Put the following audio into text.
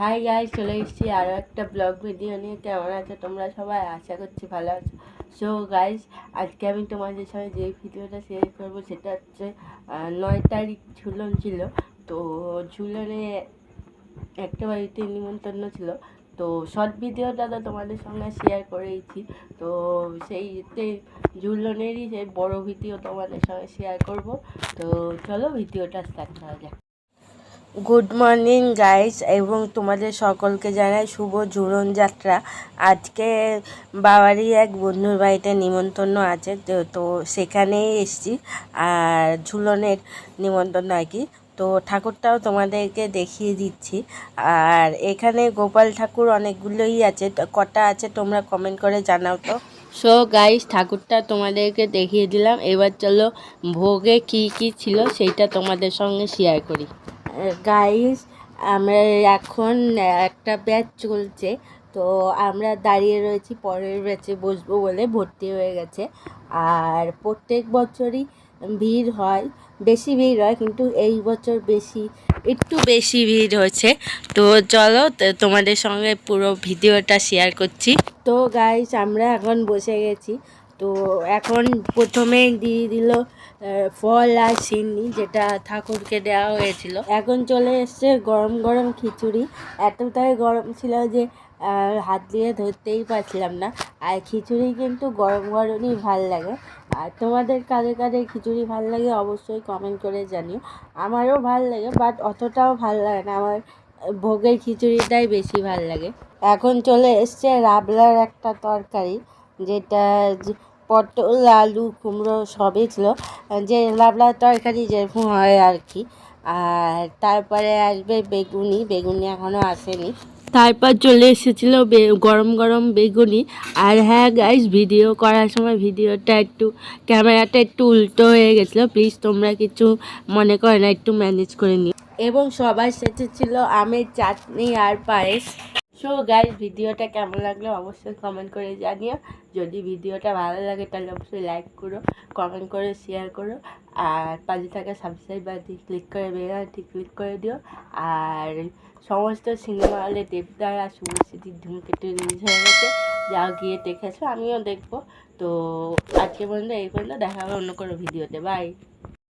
Hi guys চলে এসেছি আরও একটা ব্লগ ভিডিও নিয়ে। কেমন আছো তোমরা সবাই? আশা করছি ভালো আছো। সো গাইস আজকে আমি তোমাদের সঙ্গে যে ভিডিওটা শেয়ার করব সেটা হচ্ছে নয় তারিখ ঝুলন ছিল। তো ঝুলনে একটা বাড়িতে নিমন্ত্রণ ছিল। তো শর্ট ভিডিওটা তো তোমাদের সঙ্গে শেয়ার করেইছি। তো সেইতে ঝুলনেরই সেই বড় ভিডিও তোমাদের সঙ্গে শেয়ার করব। তো চলো ভিডিওটা স্টার্ট করা যাক। গুড মর্নিং গাইস এবং তোমাদের সকলকে জানাই শুভ ঝুলন যাত্রা। আজকে বাবারই এক বন্ধুর বাড়িতে নিমন্ত্রণ আছে, তো তো সেখানেই এসছি। আর ঝুলনের নিমন্ত্রণ আর কি। তো ঠাকুরটাও তোমাদেরকে দেখিয়ে দিচ্ছি। আর এখানে গোপাল ঠাকুর অনেকগুলোই আছে কটা আছে তোমরা কমেন্ট করে জানাও তো। সো গাইস ঠাকুরটা তোমাদেরকে দেখিয়ে দিলাম। এবার চলো ভোগে কি কি ছিল সেইটা তোমাদের সঙ্গে শেয়ার করি। গাইস আমরা এখন একটা ব্যাচ চলছে। তো আমরা দাঁড়িয়ে রয়েছি, পরের ব্যাচে বসবো বলে ভর্তি হয়ে গেছে। আর প্রত্যেক বছরই ভিড় হয়, বেশি ভিড় হয়, কিন্তু এই বছর বেশি, একটু বেশি ভিড় হয়েছে। তো চলো তোমাদের সঙ্গে পুরো ভিডিওটা শেয়ার করছি। তো গাইস আমরা এখন বসে গেছি। তো এখন প্রথমেই দিয়ে দিল ফল আর সিন্নি যেটা ঠাকুরকে দেওয়া হয়েছিল। এখন চলে এসছে গরম গরম খিচুড়ি। এতটাই গরম ছিল যে হাত দিয়ে ধরতেই পারছিলাম না। আর খিচুড়ি কিন্তু গরম গরমই ভালো লাগে। আর তোমাদের কাদের কাদের খিচুড়ি ভালো লাগে অবশ্যই কমেন্ট করে জানিও। আমারও ভালো লাগে বাট অতটাও ভালো লাগে না। আমার ভোগের খিচুড়িটাই বেশি ভালো লাগে। এখন চলে এসছে রাবলার একটা তরকারি। যেটা পটল, আলু, কুমড়ো সবই ছিল। যে লাবলার তরকারি যেরকম হয় আর কি। আর তারপরে আসবে বেগুনি। বেগুনি এখনও আসেনি। তারপর চলে এসেছিল গরম গরম বেগুনি। আর হ্যাঁ গাইস ভিডিও করার সময় ভিডিওটা একটু ক্যামেরাটা একটু উল্টো হয়ে গেছিল। প্লিজ তোমরা কিছু মনে করে না, একটু ম্যানেজ করে নিও। এবং সবার সাথে ছিল আমের চাটনি আর পায়েস। সো গাইস ভিডিওটা কেমন লাগল অবশ্যই কমেন্ট করে জানিও। যদি ভিডিওটা ভালো লাগে, তাহলে অবশ্যই লাইক করো কমেন্ট করে শেয়ার করো। আর পাশে থাকা সাবস্ক্রাইব বাটন ক্লিক করে বেলাটি ক্লিক করে দিও। আর সমস্ত সিনেমা হলে দেবদার আর শুভশ্রীতির ধূমকেতু রিলিজ হয়ে গেছে। যাও গিয়ে দেখেছ আমিও দেখব। তো, আজকে পর্যন্ত এই পর্যন্ত, দেখা হবে অন্য কোনো ভিডিওতে বাই